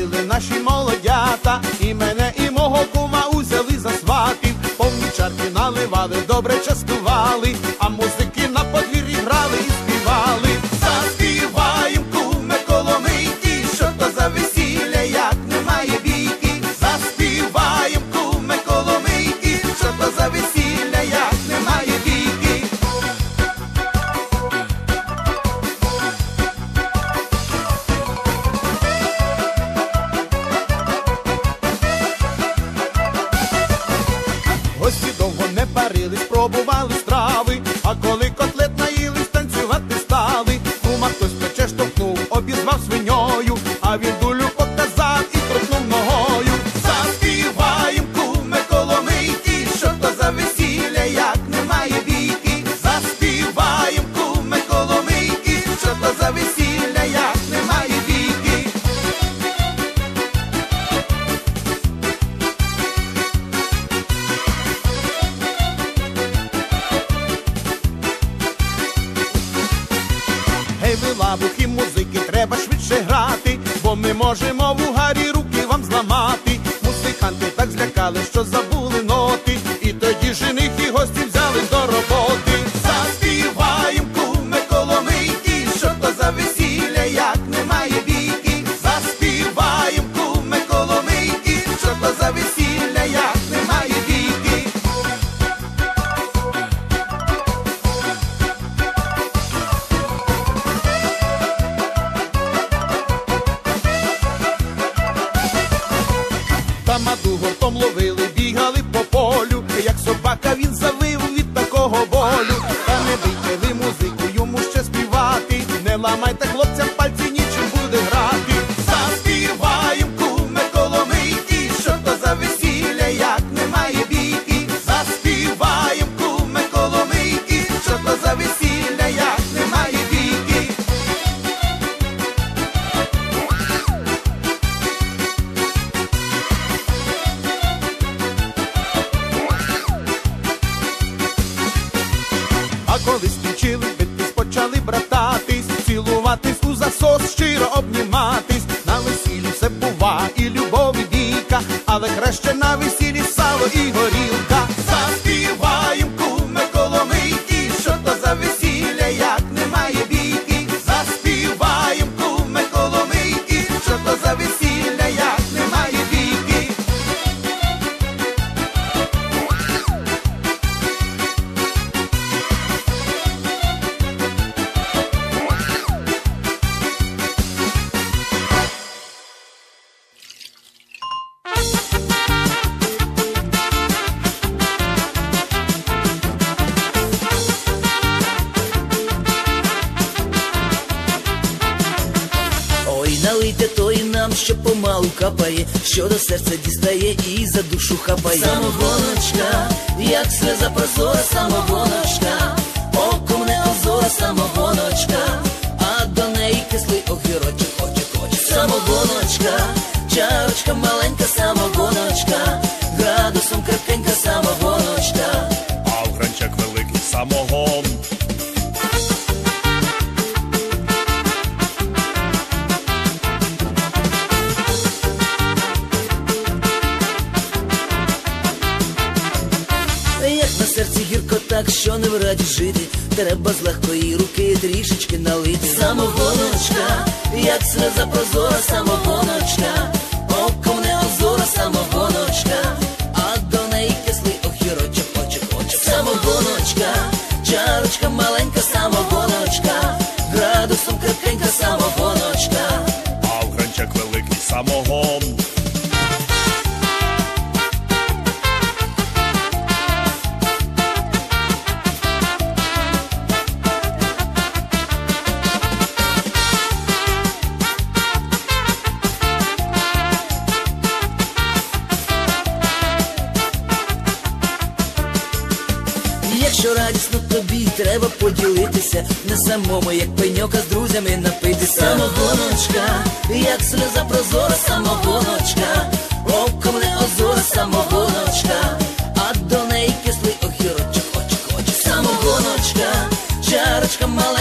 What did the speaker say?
хотіли наші молодята, і мене, і мого кума узяли за сватів, повні чарки наливали, добре частували, Гості довго не парились, пробували бо ми можемо в угарі руки вам зламати. Музиканти так злякали, що забули ноти, і тоді жених і гості Гуртом ловили, бігали по полю, як собака він завив від такого болю. Та не бийте ви музику, йому ще співати. Не ламайте хлопцям скінчили битись, почали брататись, цілуватись у засос, щиро обніматись. На весіллі все бува, і любов, і бійка, але краще на весіллі сало і горілка. Налийте той нам, що помалу капає, що до серця дістає і за душу хапає. Самогоночка, як сльоза прозора, самогоночка, гірко так, що не в жити, треба з легкої руки трішечки налити. Самогоночка, як сльоза прозора, самогоночка, оком не озора, самогоночка, Якщо радісно тобі треба поділитися, не самому, як пеньока з друзями напитися. Самогоночка, як сльоза прозора, самогоночка, оком не озора, самогоночка, а до неї кислий охірочок, очок, очок, самогоночка, чарочка мала.